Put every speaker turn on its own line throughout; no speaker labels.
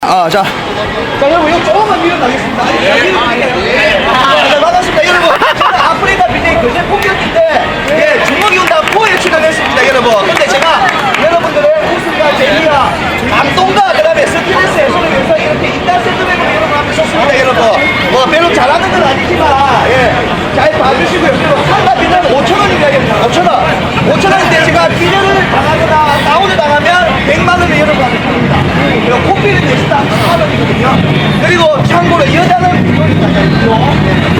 아, 자. 자, 여러분, 이거 조금만 밀어나겠습니다. 네. 자, 반갑습니다, 여러분. 저는 아프리카 빌리 교제 폭격기인데, 예, 주먹이 온다 포에 출연했습니다, 여러분. 근데 제가 여러분들의 웃음과 재미와 감동과 그 다음에 스트레스 해소를 위해서 이렇게 인간 샌드백으로 여러분 앞에 섰습니다, 여러분. 뭐, 별로 잘하는 건 아니지만, 예, 잘 봐주시고요. 그리고 상가 비자는 5천원입니다, 여러분. 5천원. 5천원인데 제가 기절을 당하거나 다운을 당하면 100만원을 여러분 그리고 코피를 대신다 4만원이거든요. 그리고 참고로 여자는 무료입니다.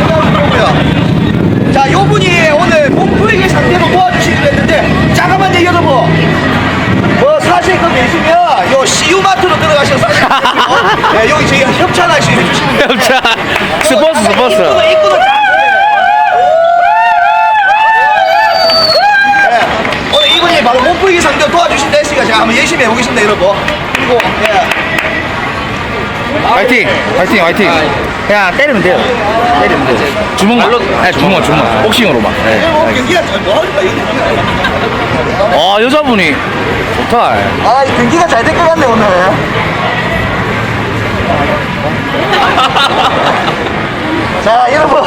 여자는 무료고요. 자, 요 분이 오늘 몸풀기 상태로 도와주시기로 했는데, 잠깐만요, 여러분. 뭐, 사실 그 내시면, 요 CU마트로 들어가셔서 사실, 네, 여기 저희가 협찬 할 수 있는
협찬. 스포츠, 스포츠.
입구는 다 네, 오늘 이분이 바로 몸풀기 상대로 도와주신다 했으니까 제가 한번 열심히 해보겠습니다, 여러분. 예.
화이팅! 화이팅, 화이팅! 그냥 때리면 돼요. 때리면 돼요. 주먹만. 네, 주먹, 주먹. 복싱으로만. 네.
뭐 경기가 잘 뭐하니까.
아, 여자분이 좋다.
아, 이 경기가 잘 될 것 같네, 오늘. 자, 여러분.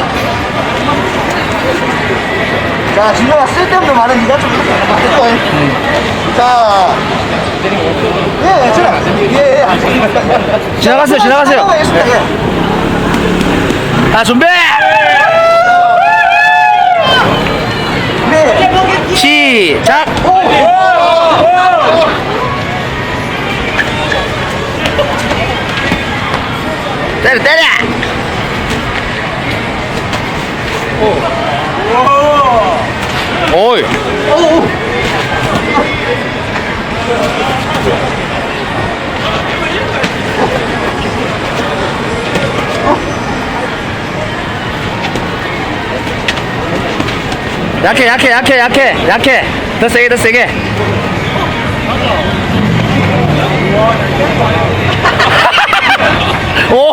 자, 진정아 쓸데없는 말은 네가 좀 해줘. 자. 예, 예, 저랑. 예, 예.
지나가세요, 지나가세요.
상관없습니다, 예.
아, 준비!
네.
시작! 때려, 때려! 오이. 약해, 약해, 약해, 약해, 약해. 더 세게, 더 세게. 오!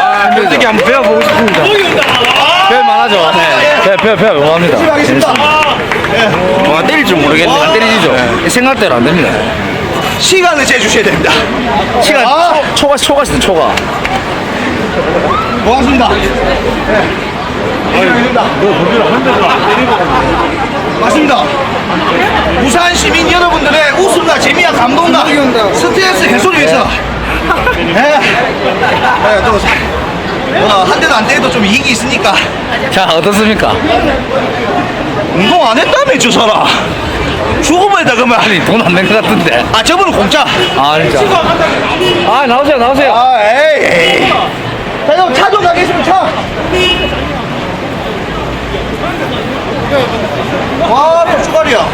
아, 힘들죠. 한번 배워보고 싶습니다. 배울 만하죠? 네. 배워, 배워, 배워. 원합니다.
하겠습니다.
와, 때릴 줄 모르겠는데 안 때리지죠? 생각대로 안 됩니다.
시간을 재주셔야 됩니다.
시간,
아.
초, 초가, 초가 있어, 초가.
고맙습니다. 네. 맞습니다. 부산 시민 여러분들의 웃음과 재미와 감동과 스트레스 해소를 위해서 네. 네, 또 어, 한 대도 안 때려도 좀 이익이 있으니까
자, 어떻습니까?
운동 안 했다며 저 사람 죽어버렸다 그러면
아니, 돈 안 낸 것 같은데.
아 저분은 공짜
아, 진짜. 아, 나오세요, 나오세요.
아 에이 에이 자 그럼 차좀 가겠습니다 차 와, 또 추가리야.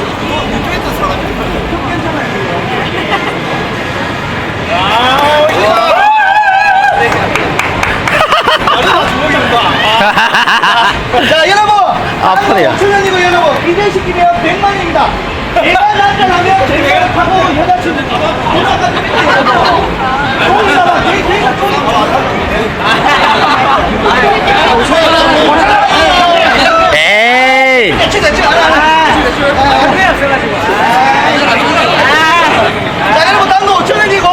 자, 여러분!
아프네요.
5천원이고 여러분, 기대시키면 100만입니다. 얘가 난장하면 제가 타고 여자친구 여자까지 쏘기다가 걔가
에이.
됐지, 됐지, 안 해, 안 해. 자, 여러분, 딴거 5천원이고.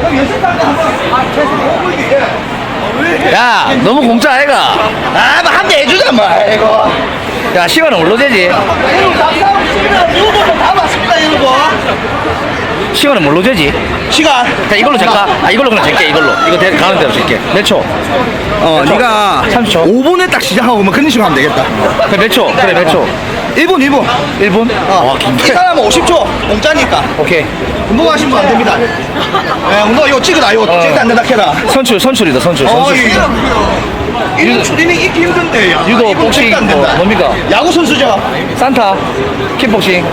그럼 연습 딴거 한번. 아, 계속 오고 있게.
야, 너무 공짜 아이가.
아, 뭐, 이거.
야, 시간은 올로 되지?
여러분, 감사하고 시간 누구도 다 맞습니다, 여러분.
시간은 뭘로 되지?
시간.
자, 이걸로 잴까? 아, 이걸로 그냥 잴게, 이걸로. 이거 대, 가는 대로 잴게. 몇 초?
어? 네가
30초.
5분에 딱 시작하고 뭐 그런 식으로 하면 되겠다.
그래, 몇 초? 그래, 몇 초?
1분, 1분.
1분?
어.
와,
이
긴데.
사람은 50초 공짜니까.
오케이.
운동하시면 안 됩니다. 예, 운동 이거 찍어놔. 이거 찍다 안 된다 캐라.
선출, 선출이다, 선출,
어,
선출.
이거 이런 추리닝 입기 힘든데. 야.
유도, 복싱,
안 된다.
뭐, 뭡니까?
야구 선수죠.
산타, 킥복싱.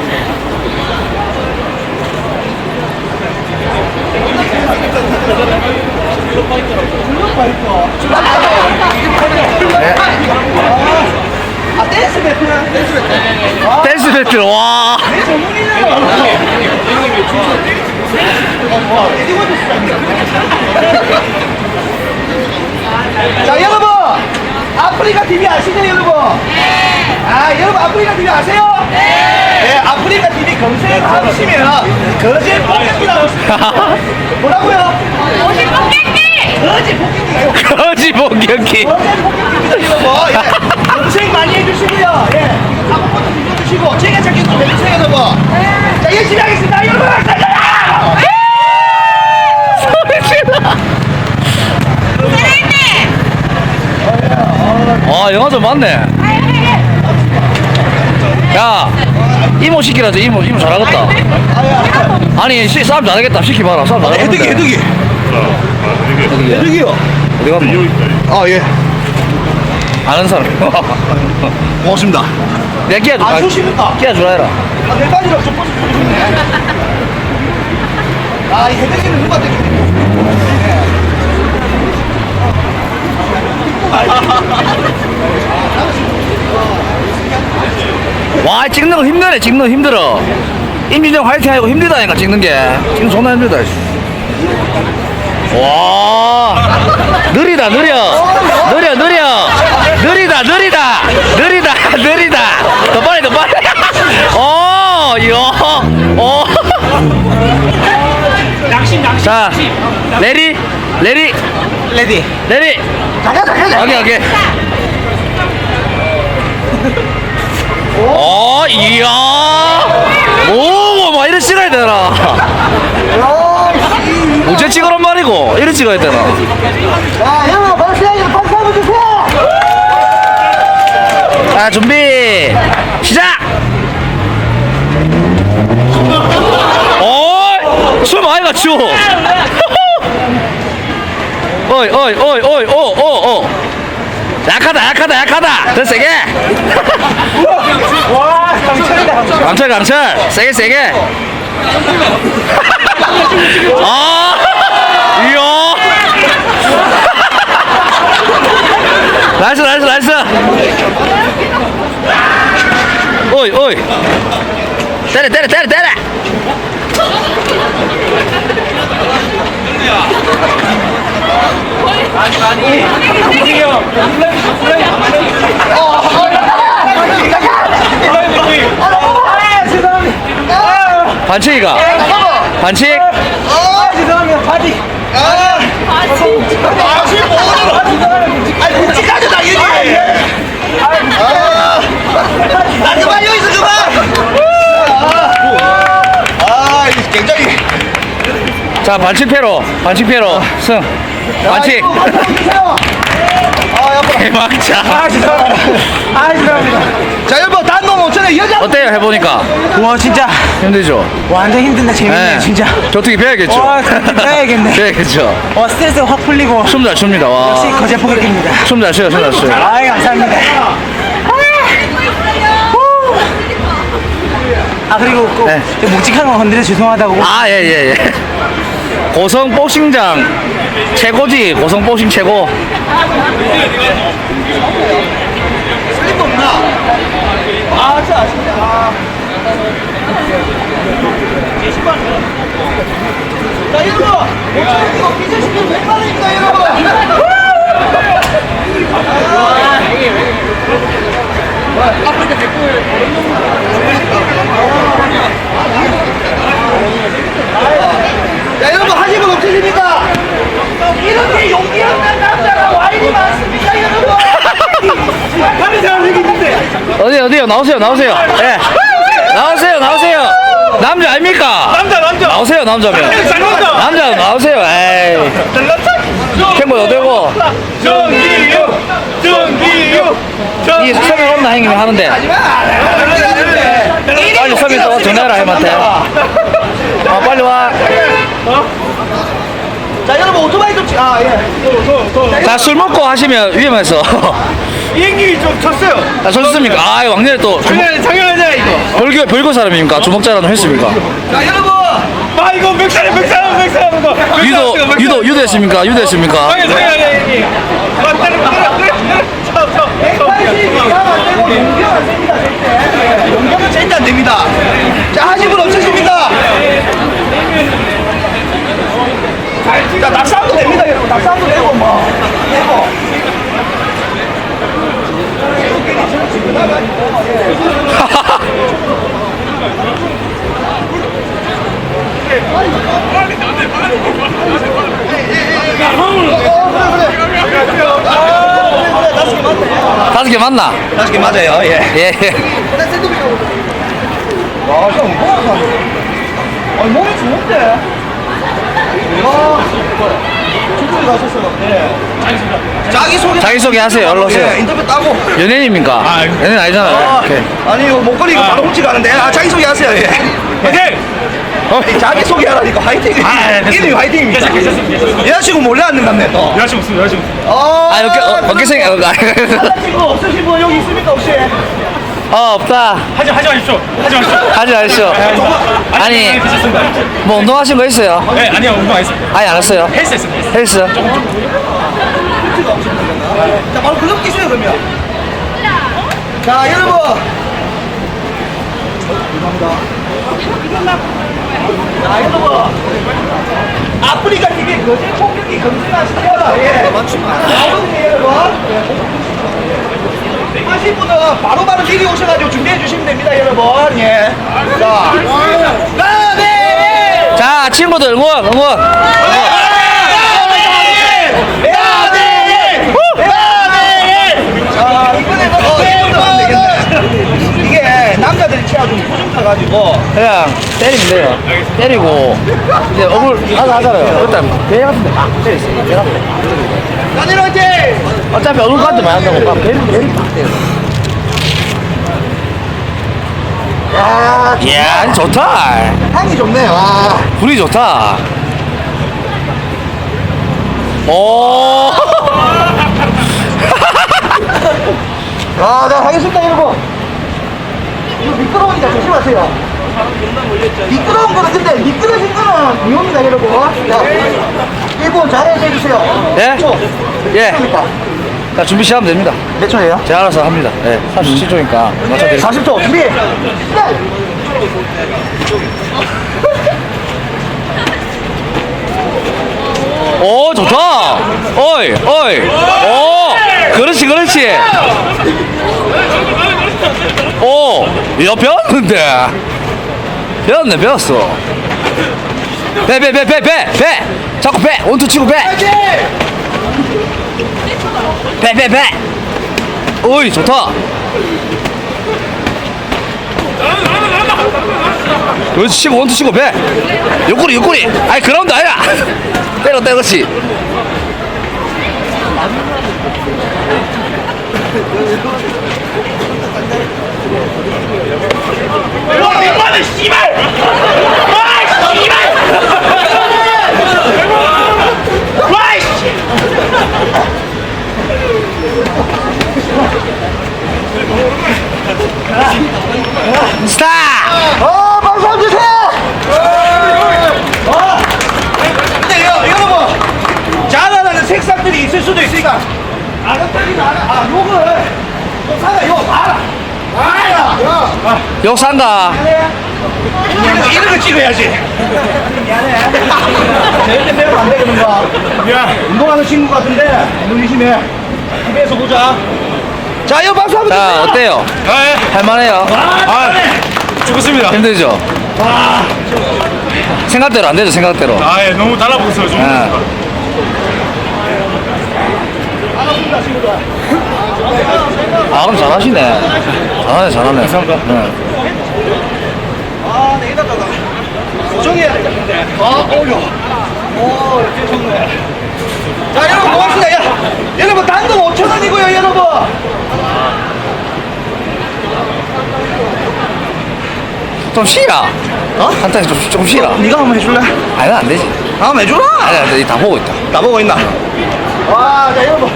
아, 댄스 배트나? 댄스 배트. 아,
댄스 배틀, 와.
내 전문이잖아. 어, 에디 워드 자, 여러분! 아프리카 TV 아시죠, 여러분? 아, 여러분, 아프리카 TV 아세요? 네! 아프리카 TV 검색하시면 거제 폭격기 나오십니다. 뭐라고요? 거제 폭격기! 거제 폭격기가요.
거지 본경기.
거제 폭격기입니다, 여러분. 예. 검색 많이 해주시고요. 예. 한번더 눌러주시고, 제가 찾기 좀 해주세요, 여러분. 자, 열심히 하겠습니다, 여러분! 달려라!
아, 영화 좀 많네. 야, 이모 시키라지, 이모, 이모 잘하겠다. 아니, 시, 싸움 잘하겠다. 시키봐라. 싸움 잘하겠다.
해득이, 해득이.
해득이야.
해득이요.
어디 갔노?
아, 예.
아는 사람.
고맙습니다.
내가 끼야 줄
아, 좋습니까?
끼야 주라 해라.
아, 내 바지랑 좀 벗어주시네. 아, 이 해득이는 누구한테
와, 찍는 거 힘드네. 찍는 거 힘들어. 임진영 화이팅 하고 힘들다니까, 찍는 게. 지금 존나 힘들다. 씨. 와, 느리다, 느려. 느려, 느려. 느리다, 느리다. 느리다, 느리다. 더 빨리, 더 빨리. 어, 이야. 어. 자, 레디, 레디,
레디.
레디.
가자, 가자.
오케이, 오케이. 어, 이야. 오, 뭐, 이래 찍어야 되나. 어째 찍으란 말이고, 이래 찍어야 되나.
자, 여러분, 박수 해주세요. 박수 한번 주세요.
자, 준비, 시작! 어이, 춤 아이가 추. 어이, 어이, 어이, 어이, 어, 어, 어. 약하다, 약하다, 약하다. 더 세게.
와, 강철이다.
강철, 강철. 세게, 세게. 아, 이야. 나이스, 나이스, 나이스. 어이, 어이. 때려, 때려, 때려, 때려.
아, 죄송합니다.
반칙이가. 반칙.
아, 죄송합니다. 바지. 아, 바지. 바지 뭐는? 아니, 묵직하죠, 당연히. 아, 나 그만 여기서 그만. 아, 이 굉장히.
자, 반칙 패로. 반칙 패로. 승.
여보.
대박자.
아, 죄송합니다. 아, 죄송합니다. 자, 여보, 단돈 5천원 여자.
어때요, 해보니까?
와 진짜
힘들죠?
완전 힘든데 재밌네
네.
진짜
저 어떻게 배워야겠죠?
와, 배워야겠네.
배워야겠죠.
와 스트레스 확 풀리고
춤 잘 춥니다. 와.
역시 거제 포격입니다
춤 잘 춰요, 춤 잘 춰요.
아이 감사합니다 아 그리고 꼭
네.
묵직한 거 건드려 죄송하다고
아, 예, 예, 예. 고성 복싱장 최고지. 고성 복싱 최고.
없나? 아, 진짜 아쉽다. 아. 자, 여러분! 5천원 이거 기재시키면 100만원입니다, 여러분! 자, 여러분, 하실 분 없으십니까? 이렇게 용기 없는 남자가 와인이 많습니다, 여러분! 하는 사람 여기 있는데!
어디, 어디요? 나오세요, 나오세요. 예. 나오세요, 나오세요. 남자 아닙니까?
남자, 남자!
나오세요, 남자면.
남자!
남자 나오세요, 에이. 캠보 어디고?
정기유! 정기유!
이 서면 없나, 형님이 하는데. 빨리 서면 또 전화해라, 형한테. 아, 빨리 와.
자, 여러분, 오토바이 좀, 치- 아, 예.
자, 술 먹고 하시면 위험해서.
비행기 좀 쳤어요.
아, 좋습니까? 아, 왕년에 또 주먹,
당연하잖아, 이거.
벌교, 벌교 사람입니까? 주먹자라는 했습니까?
자, 여러분! 아, 이거 몇 사람, 몇 사람, 몇 사람, 이거.
유도, 유도 유도 유도했습니까? 유도했습니까?
180 이상 안 되고 용병 안 됩니다, 절대. 용병은 절대 안 됩니다. 자, 하신 분 없으십니까? 자, 낙상도 됩니다, 여러분. 낙상도 되고, 뭐. 되고.
다섯 개 맞나?
다섯 개 맞아요, 예.
예.
와, 형, 뭐야, 아니, 몸이 좋은데? 와, 저쪽에 가셨어요. 네. 자기소개.
자기소개 하세요. 얼른 오세요.
예, 인터뷰 따고.
연예인입니까? 연예인 아니잖아요.
아. 아니, 이거 목걸이 이거 바로 훔치 가는데. 아, 자기소개 하세요, 예.
오케이.
어?
자기소개 하라니까 화이팅.
아, 네, 됐습니다.
이름이
화이팅입니다. 괜찮습니다.
여자친구 몰래 앉는다며, 또.
여자친구 없습니다. 여자친구.
어,
아, 이렇게, 어, 어깨생이, 어,
여자친구 없으신 분 여기 있습니까, 혹시?
어, 없다.
하지 하지 마십시오. 하지 마십시오.
하지 마십시오. 아니,
아니 드셨습니다.
뭐 운동하신 거 있어요?
네 아니요 운동 안 했습니다.
아니, 안 했어요.
헬스 했습니다. 헬스.
헬스?
자, 바로 그럼 끼세요, 그러면. 자, 여러분. 감사합니다. 자, 여러분. 아프리카 TV 거제 폭격기 검색하시면, 예. 나오거든요, 여러분. 하실 분은 바로 바로 미리 오셔가지고 준비해 주시면 됩니다, 여러분. 예. 자. 가네!
자, 친구들, 응원, 응원.
자, 이번에는 어, 이번에는 안 되겠네. 이게 남자들이 치아 좀 부족 타가지고
그냥 때리면 돼요. 때리고, 이제 얼굴 하나 하잖아요. 일단, 배 같은데 막 때렸어요. 배 같은데.
나는 어제
어차피 얼굴 같은 많이 한다고, 막 배를, 배를 막 때려.
야
이야, 아니, 좋다.
향이 좋네. 와.
분위기 좋다. 오.
아, 자, 하겠습니다, 여러분. 이거 미끄러우니까 조심하세요. 미끄러운 거는 근데 미끄러진 거는 위험입니다, 여러분. 자, 1분 잘해서 해주세요.
예?
초.
예.
초입니까?
자, 준비 시작하면 됩니다.
몇 초예요?
제가 알아서 합니다. 예. 37초니까. 맞춰드릴게요.
40초. 준비. 시작.
오, 좋다. 어이, 어이. 오, 그렇지, 그렇지. 오, 야, 배웠는데. 배웠네, 배웠어. 배, 배, 배, 배, 배, 배. 자꾸 배. 원투 치고 배. 배, 배, 배. 어이, 좋다. 그렇지, 치고 원투 치고 배. 옆구리, 옆구리. 아이, 그라운드 아니야. 때려, 때려, 그렇지.
와 민마는 씨발. 와 씨발. 와 씨.
스탑!
어, 박수 주세요! 어. 근데 여, 여러분, 잘하는 색상들이 있을 수도 있으니까, 아름다긴 않아. 아, 요거를, 좀 사가, 요거 봐라. 봐라.
욕산다.
이런 거, 이런 거 찍어야지. 미안해. 절대 배우면 안 되는 거.
야.
운동하는 친구 같은데, 운동 열심히 해. TV에서 보자. 자, 이거 박수 한번
자,
주세요.
어때요?
아 예.
할만해요?
아 죽었습니다.
힘들죠? 생각대로 안 되죠, 생각대로.
아 예. 너무 달라붙어서 좀.
예. 아, 그럼 잘하시네. 잘하네, 잘하네. 감사합니다.
아, 네, 이따 가다. 고정해야 돼, 근데. 아, 어려. 오, 이렇게 좋네. 자, 여러분, 고맙습니다. 야, 여러분, 단돈 5천 원이고요, 여러분.
좀 쉬라. 어? 한탄 좀, 좀 쉬라.
네가 한번 해줄래?
아니, 안 되지.
다음 해주라.
아니, 아니, 다 보고 있다.
나 보고 있나? 와, 자, 여러분.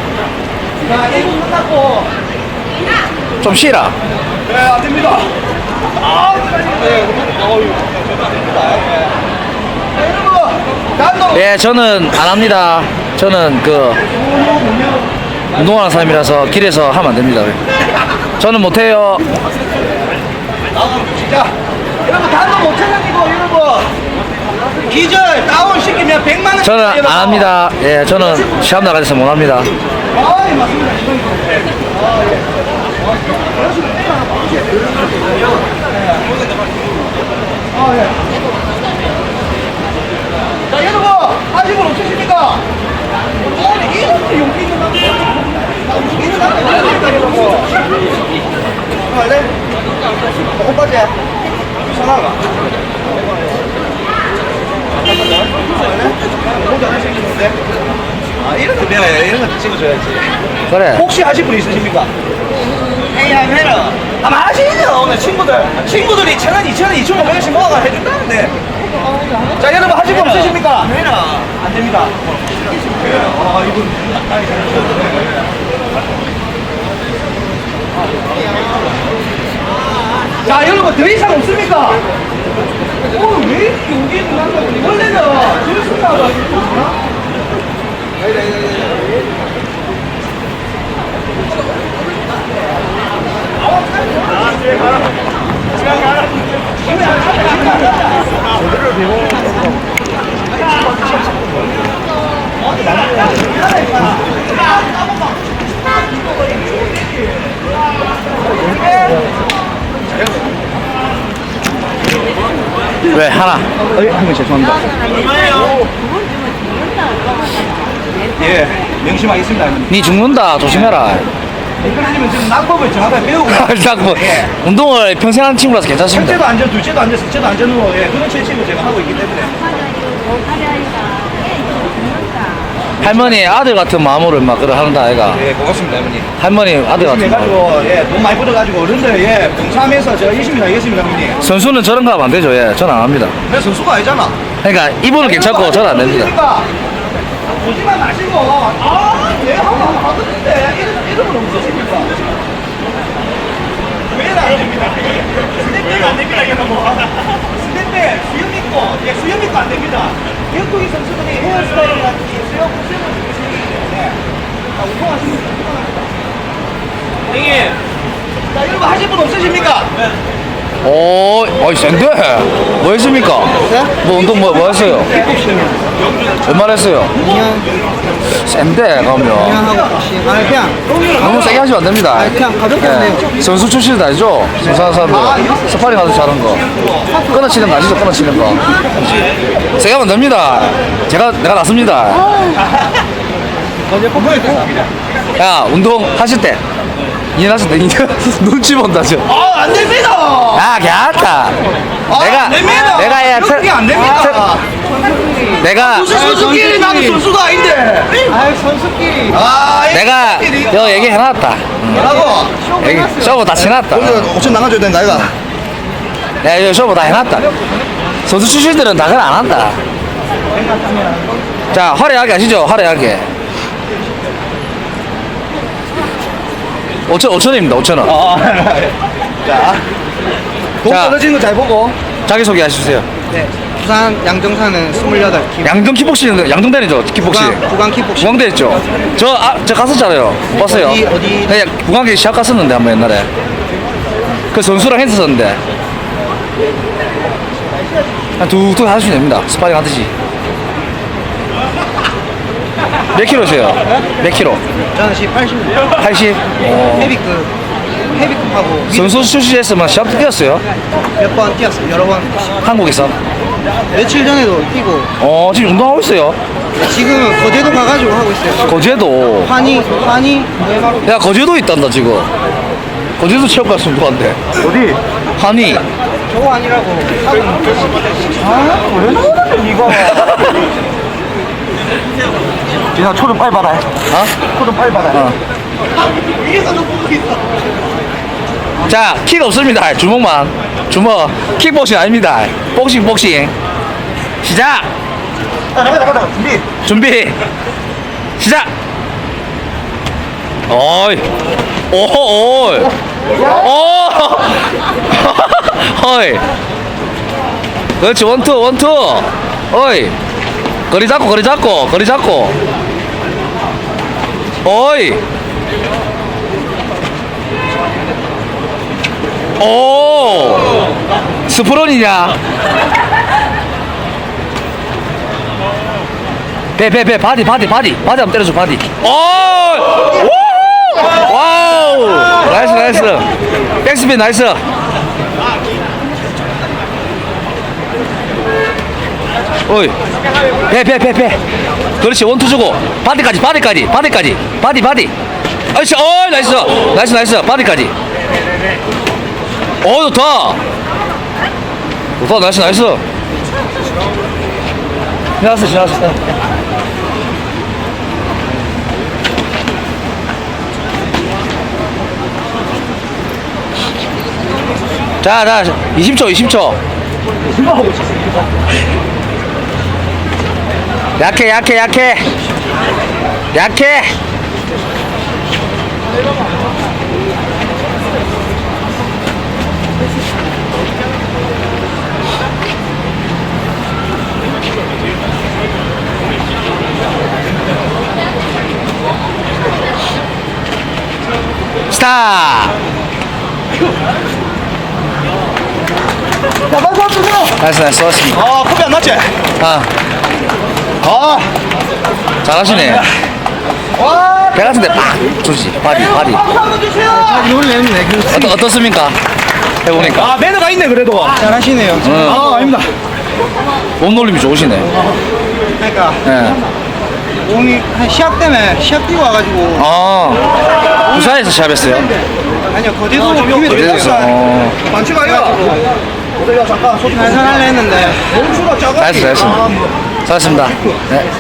자, 1분 끝났고.
좀 쉬라.
네, 안 됩니다. 아, 네.
예, 저는 안 합니다. 저는 그 운동하는 사람이라서 길에서 하면 안 됩니다. 저는 못해요.
자, 여러분 단독 5천 원이고 여러분 기절 다운 시키면 100만 원.
저는 안 합니다. 예, 저는 시합 나가서 못 합니다.
아, 예, 맞습니다. 아, 예. 아, 예. 자, 여러분, 하실 분 없으십니까? 아니, 이렇게 용기 있는 남자. 나 움직이는 남자 있습니까, 여러분? 할래? 오빠지? 전화가. 혼자 할수 있는데? 아, 이런 거 배워야 이런 거 찍어줘야지.
그래.
혹시 하실 분 있으십니까? 해야 해라. 아, 하시죠 오늘 친구들. 친구들이 천 원, 이천 원, 이천 원, 원씩 모아가 해준다는데. 자, 여러분 하실 분 없으십니까? 해라. 안 됩니다. 아, 이분. 자, 여러분 더 이상 없습니까? 어, 왜 이렇게 있는 남자분이 원래는 줄수나가
왜 하나?
어이, 한분 죄송합니다. 예, 명심하겠습니다. 형님.
니 죽는다. 조심해라.
이끌어지면 지금 낙법을 정확하게 배우고.
일단 뭐
예.
운동을 평생 하는 친구라서 괜찮습니다.
첫째도 안전, 둘째도 안전, 셋째도 안전으로 예, 그런 채찍을 제가 하고 있기 때문에.
할머니 아들 같은 마음으로 막 그래 하는다 아이가.
예, 고맙습니다, 어머니.
할머니 아들 같은 마음.
해가지고, 예, 돈 많이 벌어가지고 어른들, 예, 봉사하면서 제가 열심히 하겠습니다, 어머니.
선수는 저런 거 하면 안 되죠. 예, 저는 안 합니다.
내 선수가 아니잖아.
그러니까 이분은 괜찮고 저는 안 됩니다.
보지만 마시고, 아, 내가 한번 이름, 이름은 없으십니까? 왜안 됩니다? 스냅백 안 됩니다, 여러분. 스냅백, 수염 있고, 예, 수염 있고 안 됩니다. 격투기 선수들이 헤어스타일이라든지 수염, 수염을 되게 때문에, 자, 운동하시면 운동합니다. 형님. 자, 여러분 하실 분 없으십니까?
오, 어이 센데. 뭐 했습니까? 뭐 운동 뭐, 뭐 했어요? 얼마나 했어요? 센데 가면
아 그냥
너무 세게 하시면 안 됩니다.
아, 그냥 가볍게 하네요.
선수 출신은 아니죠? 선수하는 사람들 스파링 하듯이 하는 거 끊어치는 거 아시죠? 끊어치는 거 세게 하면 안 됩니다. 제가 내가 낫습니다. 야 운동 하실 때 하실 때 눈치 본다 저.
아, 안 됩니다!
야 괜찮다.
아,
내가
안 됩니다!
내가 해
그렇게 안 됩니다!
내가
무슨 선수끼리 나는 선수가 아닌데!
아 선수끼리
아,
내가 여 얘기 해놨다.
라고
얘기 쇼부 다 해놨다.
오늘 5천 나가줘야 된다, 이가.
야 이거 쇼부 다 해놨다. 선수 출신들은 다 그걸 안 한다. 자 화려하게 하시죠 화려하게. 5천 5천 원입니다 5천 원.
아, 자. 돈
자.
떨어지는 거 잘 보고.
자기 소개 하시세요.
네 부산 양정사는 28키
양등 킥복싱 양등대리죠 킥복싱.
구강, 구강 킥복싱
구강대 했죠. 저아저 갔었잖아요. 못 봤어요.
어디, 어디?
네, 구강대 시합 갔었는데 한번 옛날에. 그 선수랑 했었는데. 한 툭툭 하시면 됩니다. 스파링 하듯이. 몇 킬로세요? 몇 킬로?
저는 80
80? 어.
헤비급 헤비급하고
선수 출신했으면 시합 뛰었어요?
몇 번 뛰었어요 여러 번
한국에서?
며칠 전에도 뛰고
어, 지금 운동하고 있어요.
지금은 거제도 가가지고 하고 있어요
거제도.
환희 환희
야, 거제도 있단다, 지금. 거제도 체육관 운동한대.
어디?
한이.
저거 아니라고 하고 있는
아, 왜 나오는데, 이거? 진아, 초좀 빨리 받아.
어?
초좀 빨리 받아.
어. 자, 킥 없습니다. 주먹만. 주먹. 킥복싱 아닙니다. 복싱, 복싱. 시작!
자, 나가자, 나가자. 준비.
준비. 시작! 어이. 오, 오이. 오! 어이. 그렇지, 원투, 원투. 어이. 거리 잡고 거리 잡고 거리 잡고 어이. 오. 스프론이냐? 배 배 배 바디 바디 바디. 바디 한번 때려줘 바디. 오! 오! 와우! 나이스 나이스. 백스핀 나이스. 어이. 배 배 배 배 그렇지. 원투 주고. 바디까지 바디까지 바디까지. 바디 바디. 아이씨 어 나이스. 나이스 나이스. 바디까지. 어 좋다. 좋다. 나이스 나이스. 지났어 지났어. 자, 자, 20초, 20초. 약해, 약해, 약해. 약해. 스탑!
자, 박수 한번 주세요.
나
아?
아,
아,
잘하시네.
와,
배 같은데 팍 주지.
이걸 냈네. 그
어떠, 어떻습니까? 해보니까.
아, 매너가 있네, 그래도.
잘하시네요.
응.
아, 아닙니다.
몸 놀림이 좋으시네.
그러니까
예.
오늘 한 시합 때문에 시합 뛰고 와가지고
아, 부산에서 시합했어요?
아니요 거제도
좀
팀에
어디서?
들어갔어요.
어,
많지 마요. 어디가 잠깐 소주
살살할래 했는데
멈추라 짜가.
나이스, 나이스. 잘했습니다. 네.